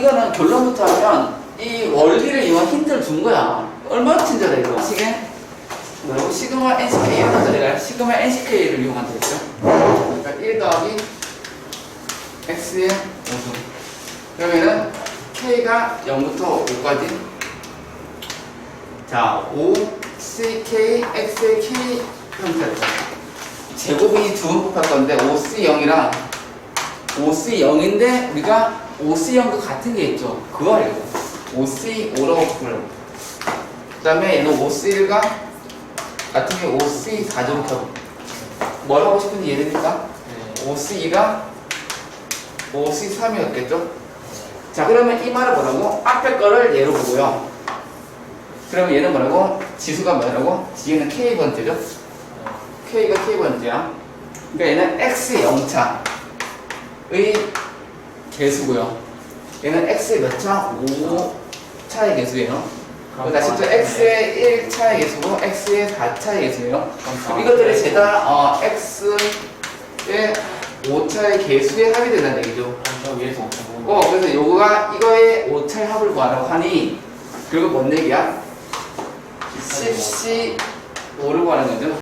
이거는 결론부터 하면 이 원리를 이용한 힌트를 준 거야. 얼마나 친절해 이거. 시계 뭐라고 시그마 NCK 이런 내가 시그마 NCK를 이용한 되겠죠. 그러니까 1 더하기 x의 5수. 그러면은 k가 0부터 5까지. 자, 5 ck x의 k 형태로 제곱이 두 번 곱할 건데 5c 0이랑 5c 0인데 우리가 5c 0과 같은 게 있죠. 그거 하려고. 5c 5라고 부르고. 그 다음에 얘는 5c 1과 같은 게 5c 4죠. 이렇게 하고. 뭘 하고 싶은지 이해됩니까? 5c 2가 5c 3이었겠죠? 자, 그러면 이 말은 뭐라고? 앞에 거를 예로 보고요. 그러면 얘는 뭐라고? 지수가 뭐라고? 얘는 k번째죠? k가 k번째야. 그러니까 얘는 x 0차의 개수고요. 얘는 x 몇 차? 5 차의 개수예요. 그럼 다시 또 x의 1 차의 개수고 x의 4 차의 개수예요. 그럼 이것들이 제다 어, x의 5차의 개수의 합이 된다는 얘기죠. 엄청 어, 그래서 요거가 이거의 5차의 합을 구하라고 하니 결국 뭔 얘기야? 10C 5를 구하는 거죠.